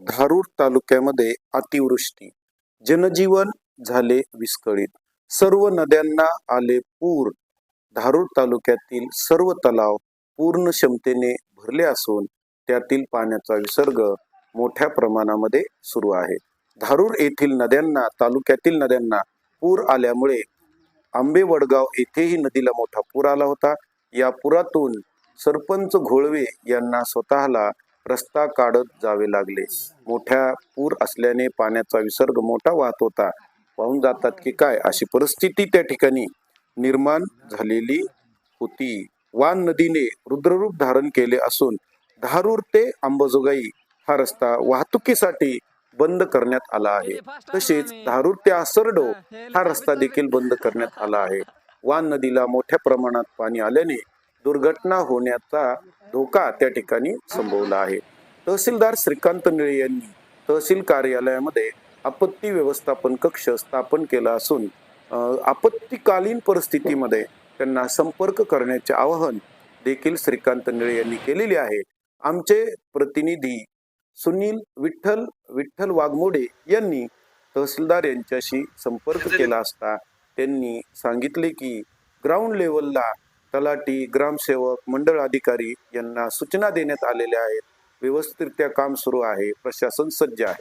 धारूर तालुक्यामध्ये अतिवृष्टी. जनजीवन झाले विस्कळीत. सर्व नद्यांना आले पूर. धारूर तालुक्यातील सर्व तलाव पूर्ण क्षमतेने भरले असून त्यातील पाण्याचा विसर्ग मोठ्या प्रमाणामध्ये सुरू आहे. धारूर येथील नद्यांना तालुक्यातील नद्यांना पूर आल्यामुळे आंबे वडगाव येथेही नदीला मोठा पूर आला होता. या पुरातून सरपंच घोळवे यांना स्वतःला रस्ता काढत जावे लागले. मोठ्या पूर असल्याने पाण्याचा विसर्ग मोठा वाहत होता. वाहून जातात की काय अशी परिस्थिती त्या ठिकाणी निर्माण झालेली होती. वान नदीने रुद्ररूप धारण केले असून धारूर ते अंबाजोगाई हा रस्ता वाहतुकीसाठी बंद करण्यात आला आहे. तसेच धारूर ते आसरडो हा रस्ता देखील बंद करण्यात आला आहे. वान नदीला मोठ्या प्रमाणात पाणी आल्याने दुर्घटना होण्याचा धोका त्या ठिकाणी संभवला आहे. तहसीलदार श्रीकांत निळे यांनी तहसील कार्यालयामध्ये आपत्ती व्यवस्थापन कक्ष स्थापन केला असून आपत्तीकालीन परिस्थितीमध्ये त्यांना संपर्क करण्याचे आवाहन देखील श्रीकांत निळे यांनी केलेले आहे. आमचे प्रतिनिधी सुनील विठ्ठल विठ्ठल वाघमोडे यांनी तहसीलदार यांच्याशी संपर्क केला असता त्यांनी सांगितले की ग्राउंड लेवलला तलाठी ग्रामसेवक मंडळ अधिकारी यांना सूचना देण्यात आलेल्या आहेत. व्यवस्थितरित्या काम सुरू आहे. प्रशासन सज्ज आहे.